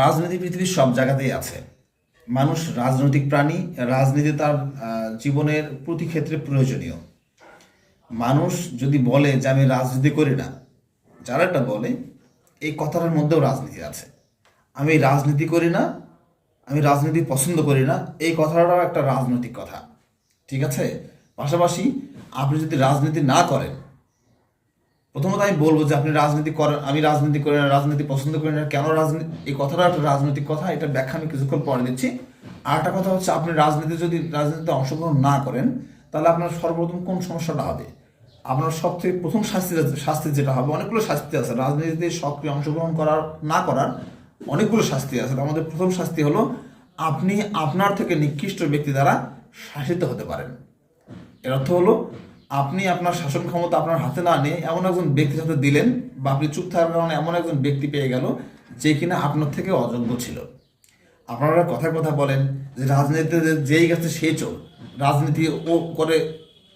রাজনীতি পৃথিবীর সব জায়গাতেই আছে। মানুষ রাজনৈতিক প্রাণী, রাজনীতি তার জীবনের প্রতি ক্ষেত্রে প্রয়োজনীয়। মানুষ যদি বলে যে আমি রাজনীতি করি না, যারা এটা বলে, এই কথাটার মধ্যেও রাজনীতি আছে। আমি রাজনীতি করি না, আমি রাজনীতি পছন্দ করি না, এই কথাটাও একটা রাজনৈতিক কথা। ঠিক আছে? পাশাপাশি আপনি যদি রাজনীতি না করেন প্রথমত আমি বলব যে আপনি রাজনীতি করেন, আমি রাজনীতি করি না, রাজনীতি পছন্দ করি না। কেন রাজনীতি, এই কথাটা একটা রাজনৈতিক কথা, এটা ব্যাখ্যা আমি কিছুক্ষণ পরে দিচ্ছি। আর একটা কথা হচ্ছে, আপনি রাজনীতি যদি, রাজনীতিতে অংশগ্রহণ না করেন, তাহলে আপনার সর্বপ্রথম কোন সমস্যাটা হবে? আপনার সব থেকে প্রথম শাস্তি শাস্তি যেটা হবে, অনেকগুলো শাস্তি আছে। রাজনীতিতে সক্রিয় অংশগ্রহণ করার, না করার অনেকগুলো শাস্তি আছে। আমাদের প্রথম শাস্তি হলো, আপনি আপনার থেকে নিকৃষ্ট ব্যক্তি দ্বারা শাসিত হতে পারেন। এর অর্থ হলো আপনি আপনার শাসন ক্ষমতা আপনার হাতে না নিয়ে এমন একজন ব্যক্তির হাতে দিলেন বা আপনি চুপ থাকার কারণে এমন একজন ব্যক্তি পেয়ে গেল যে কিনা আপনার থেকে অযোগ্য ছিল। আপনারা কথায় কথা বলেন যে রাজনীতিতে যেই গেছে সে চোর, রাজনীতি ও করে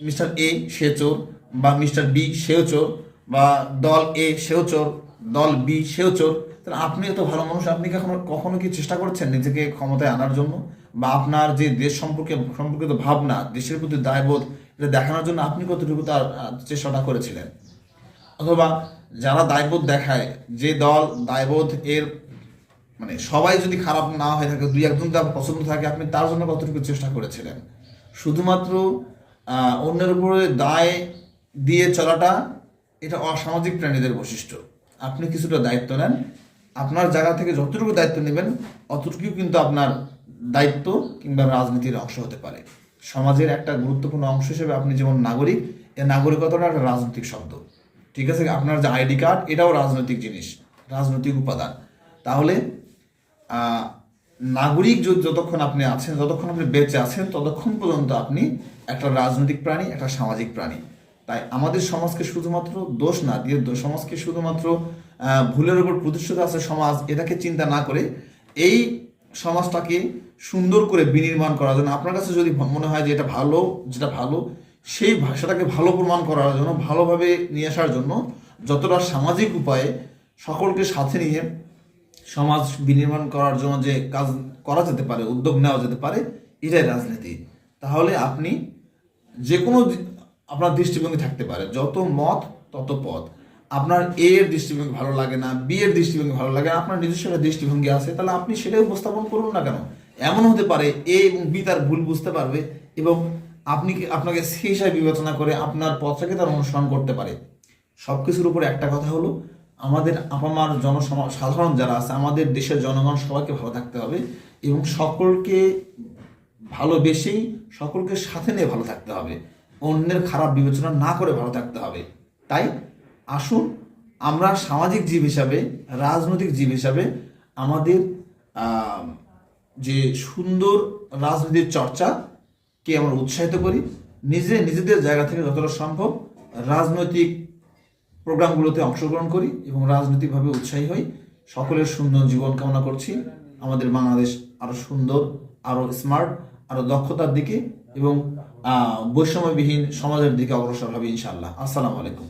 মিস্টার এ সে চোর বা মিস্টার বি সেও চোর বা দল এ সেও চোর, দল বি সেও চোর তাহলে আপনি এত ভালো মানুষ, আপনি কখনো কখনো কি চেষ্টা করছেন নিজেকে ক্ষমতায় আনার জন্য? বা আপনার যে দেশ সম্পর্কে সম্পর্কিত ভাবনা, দেশের প্রতি দায়বোধ, এটা দেখানোর জন্য আপনি কতটুকু তার চেষ্টাটা করেছিলেন? অথবা যারা দায়বোধ দেখায়, যে দল দায়বোধ এর মানে সবাই যদি খারাপ না হয়ে থাকে, দুই একজন তার পছন্দ থাকে, আপনি তার জন্য কতটুকু চেষ্টা করেছিলেন? শুধুমাত্র অন্যের উপরে দায় দিয়ে চলাটা এটা অসামাজিক প্রাণীদের বৈশিষ্ট্য। আপনি কিছুটা দায়িত্ব নেন। আপনার জায়গা থেকে যতটুকু দায়িত্ব নেবেন অতটুকু কিন্তু আপনার দায়িত্ব কিংবা রাজনীতির অংশ হতে পারে। সমাজের একটা গুরুত্বপূর্ণ অংশ হিসেবে আপনি যেমন নাগরিক, এ নাগরিকতাটা একটা রাজনৈতিক শব্দ। ঠিক আছে? আপনার যে আইডি কার্ড, এটাও রাজনৈতিক জিনিস, রাজনৈতিক উপাদান। তাহলে নাগরিক যতক্ষণ আপনি আছেন, যতক্ষণ আপনি বেঁচে আছেন, ততক্ষণ পর্যন্ত আপনি একটা রাজনৈতিক প্রাণী, একটা সামাজিক প্রাণী। তাই আমাদের সমাজকে শুধুমাত্র দোষ না, দিয়ে সমাজকে শুধুমাত্র ভুলের উপর প্রতিষ্ঠিত আছে সমাজ, এটাকে চিন্তা না করে এই সমাজটাকে সুন্দর করে বিনির্মাণ করার জন্য, আপনার কাছে যদি মনে হয় যে এটা ভালো, যেটা ভালো, সেই ভাষাটাকে ভালো প্রমাণ করার জন্য, ভালোভাবে নিয়ে আসার জন্য যতটা সামাজিক উপায়ে সকলকে সাথে নিয়ে সমাজ বিনির্মাণ করার জন্য যে কাজ করা যেতে পারে, উদ্যোগ নেওয়া যেতে পারে, এটাই রাজনীতি। তাহলে আপনি যে কোনো আপনার দৃষ্টিভঙ্গি থাকতে পারে। যত মত, তত পথ আপনার এ এর দৃষ্টিভঙ্গি ভালো লাগে না বি এর দৃষ্টিভঙ্গি ভালো লাগে না, আপনার নিজস্ব একটা দৃষ্টিভঙ্গি আছে, তাহলে আপনি সেটাই উপস্থাপন করুন না কেন? এমন হতে পারে এ এবং বি তার ভুল বুঝতে পারবে এবং আপনি আপনাকে সেই হিসাবে বিবেচনা করে আপনার পথটাকে তার অনুসরণ করতে পারে। সব কিছুর উপরে একটা কথা হলো, আমাদের আপামার জনসমা, সাধারণ যারা আছে, আমাদের দেশের জনগণ সবাইকে ভালো থাকতে হবে এবং সকলকে ভালোবেসেই, সকলকে সাথে নিয়ে ভালো থাকতে হবে। অন্যের খারাপ বিবেচনা না করে ভালো থাকতে হবে। তাই আসুন, আমরা সামাজিক জীব হিসাবে, রাজনৈতিক জীব হিসাবে আমাদের যে সুন্দর রাজনীতির চর্চাকে আমরা উৎসাহিত করি, নিজে নিজেদের জায়গা থেকে যতটা সম্ভব রাজনৈতিক প্রোগ্রামগুলোতে অংশগ্রহণ করি এবং রাজনৈতিকভাবে উৎসাহী হই। সকলের সুন্দর জীবন কামনা করছি। আমাদের বাংলাদেশ আরও সুন্দর, আরও স্মার্ট আরও দক্ষতার দিকে এবং বৈষম্যবিহীন সমাজের দিকে অগ্রসর হবে ইনশাল্লাহ আসসালামু আলাইকুম।